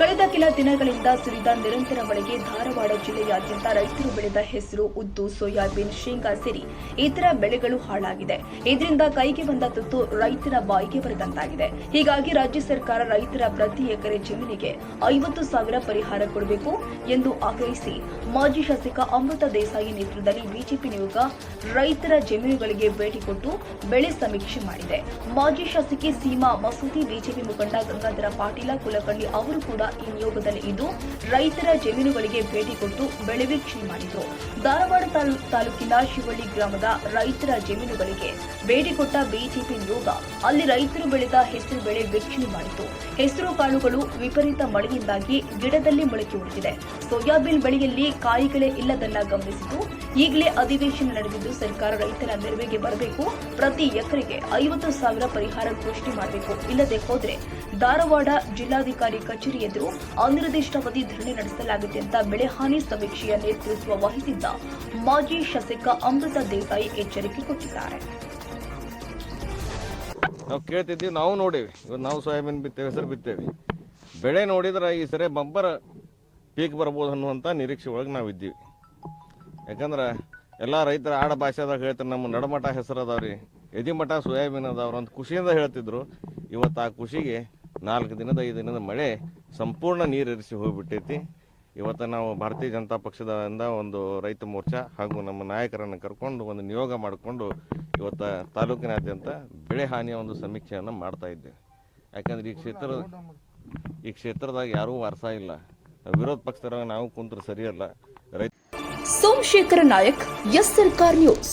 ಕಳೆದ ಕೆಲ ದಿನಗಳಿಂದ ಸುರಿದ ನಿರಂತರ ಮಳೆಗೆ ಧಾರವಾಡ ಜಿಲ್ಲೆಯಾದ್ಯಂತ ರೈತರು ಬೆಳೆದ ಹೆಸರು ಉದ್ದು, ಸೋಯಾಬೀನ್, ಶೇಂಗಾ ಸೇರಿ ಇತರ ಬೆಳೆಗಳು ಹಾಳಾಗಿದೆ. ಇದರಿಂದ ಕೈಗೆ ಬಂದ ತುತ್ತು ರೈತರ ಬಾಯಿಗೆ ಬರೆದಂತಾಗಿದೆ. ಹೀಗಾಗಿ ರಾಜ್ಯ ಸರ್ಕಾರ ರೈತರ ಪ್ರತಿ ಎಕರೆ ಜಮೀನಿಗೆ ಐವತ್ತು ಸಾವಿರ ಪರಿಹಾರ ಕೊಡಬೇಕು ಎಂದು ಆಗ್ರಹಿಸಿ ಮಾಜಿ ಶಾಸಕ ಅಮೃತ ದೇಸಾಯಿ ನೇತೃತ್ವದಲ್ಲಿ ಬಿಜೆಪಿ ನಿಯೋಗ ರೈತರ ಜಮೀನುಗಳಿಗೆ ಭೇಟಿ ಕೊಟ್ಟು ಬೆಳೆ ಸಮೀಕ್ಷೆ ಮಾಡಿದೆ. ಮಾಜಿ ಶಾಸಕಿ ಸೀಮಾ ಮಸೂದಿ ಬಿಜೆಪಿ ಮುಖಂಡ ಗಂಗಾಧರ ಪಾಟೀಲ, ಕುಲಕರ್ಣಿ ಅವರು ಕೂಡ ಈ ನಿಯೋಗದಲ್ಲಿ ಇದ್ದು, ರೈತರ ಜಮೀನುಗಳಿಗೆ ಭೇಟಿ ಕೊಟ್ಟು ಬೆಳೆ ವೀಕ್ಷಣೆ ಮಾಡಿದ್ರು. ಧಾರವಾಡ ತಾಲೂ- ತಾಲೂಕಿನ ಶಿವಳ್ಳಿ ಗ್ರಾಮದ ರೈತರ ಜಮೀನುಗಳಿಗೆ ಭೇಟಿ ಕೊಟ್ಟ ಬಿಜೆಪಿ ನಿಯೋಗ, ಅಲ್ಲಿ ರೈತರು ಬೆಳೆದ ಹೆಸರು ಬೆಳೆ ವೀಕ್ಷಣೆ ಮಾಡಿತು ಹೆಸರು ಕಾಳುಗಳು ವಿಪರೀತ ಮಳೆಯಿಂದಾಗಿ ಗಿಡದಲ್ಲಿ ಮೊಳಕೆ ಹೊಡೆದಿದೆ ಸೋಯಾಬೀನ್ ಬೆಳೆಯಲ್ಲಿ ಕಾಯಿಗಳೇ ಇಲ್ಲದನ್ನ ಗಮನಿಸಿದ್ದು ಈಗಲೇ ಅಧಿವೇಶನ ನಡೆದಿದ್ದು ಸರ್ಕಾರ ರೈತರ ನೆರವಿಗೆ ಬರಬೇಕು. ಪ್ರತಿ ಎಕರೆಗೆ ಐವತ್ತು ಸಾವಿರ ಪರಿಹಾರ ಘೋಷಣೆ ಮಾಡಬೇಕು. ಇಲ್ಲದೆ ಹೋದ್ರೆ ಧಾರವಾಡ ಜಿಲ್ಲಾಧಿಕಾರಿ ಕಚೇರಿ ಎದುರು ಅನಿರ್ದಿಷ್ಟಾವಧಿ ಧರಣಿ ನಡೆಸಲಾಗಿದೆ ಅಂತ ಬೆಳೆ ಹಾನಿ ಸಮೀಕ್ಷೆಯ ನೇತೃತ್ವ ವಹಿಸಿದ್ದ ಮಾಜಿ ಶಾಸಕ ಅಮೃತ ದೇಸಾಯಿ ಎಚ್ಚರಿಕೆ ಕೊಟ್ಟಿದ್ದಾರೆ. ನಾವು ಕೇಳ್ತಿದ್ದೀವಿ, ನಾವು ನೋಡೇವಿ. ಇವತ್ತು ನಾವು ಸೋಯಾಬೀನ್ ಬಿತ್ತೇವೆ, ಹೆಸರು ಬಿತ್ತೇವೆ. ಬೆಳೆ ನೋಡಿದ್ರೆ ಈ ಸರಿ ಬಂಪರ್ ಪೀಕ್ ಬರ್ಬೋದು ಅನ್ನುವಂಥ ನಿರೀಕ್ಷೆ ಒಳಗೆ ನಾವು ಇದ್ದೀವಿ. ಯಾಕಂದ್ರೆ ಎಲ್ಲ ರೈತರ ಆಡ ಭಾಷೆದಾಗ ಹೇಳ್ತಾರೆ, ನಮ್ಮ ನಡಮಠ ಹೆಸರು ಅದಾವ್ರಿ. ಎದಿಮಠ ಸೋಯಾಬೀನ್ ಅದಾವ್ರು ಅಂತ ಖುಷಿಯಿಂದ ಹೇಳ್ತಿದ್ರು. ಇವತ್ತು ಆ ಖುಷಿಗೆ ನಾಲ್ಕು ದಿನದ, ಐದು ದಿನದ ಮಳೆ ಸಂಪೂರ್ಣ ನೀರಿರಿಸಿ ಹೋಗಿಬಿಟ್ಟೈತಿ. ಇವತ್ತು ನಾವು ಭಾರತೀಯ ಜನತಾ ಪಕ್ಷದಿಂದ ಒಂದು ರೈತ ಮೋರ್ಚಾ ಹಾಗೂ ನಮ್ಮ ನಾಯಕರನ್ನು ಕರ್ಕೊಂಡು ಒಂದು ನಿಯೋಗ ಮಾಡಿಕೊಂಡು ಇವತ್ತು ತಾಲೂಕಿನಾದ್ಯಂತ ಬೆಳೆ ಹಾನಿಯ ಒಂದು ಸಮೀಕ್ಷೆಯನ್ನು ಮಾಡ್ತಾ ಇದ್ದೇವೆ. ಯಾಕಂದ್ರೆ ಈ ಕ್ಷೇತ್ರ, ಈ ಕ್ಷೇತ್ರದಾಗ ಯಾರೂ ವಾರಸ ಇಲ್ಲ. ವಿರೋಧ ಪಕ್ಷದ ನಾವು ಕುಂತ್ರೆ ಸರಿಯಲ್ಲ. Somashekhara Nayak S Sarkar news.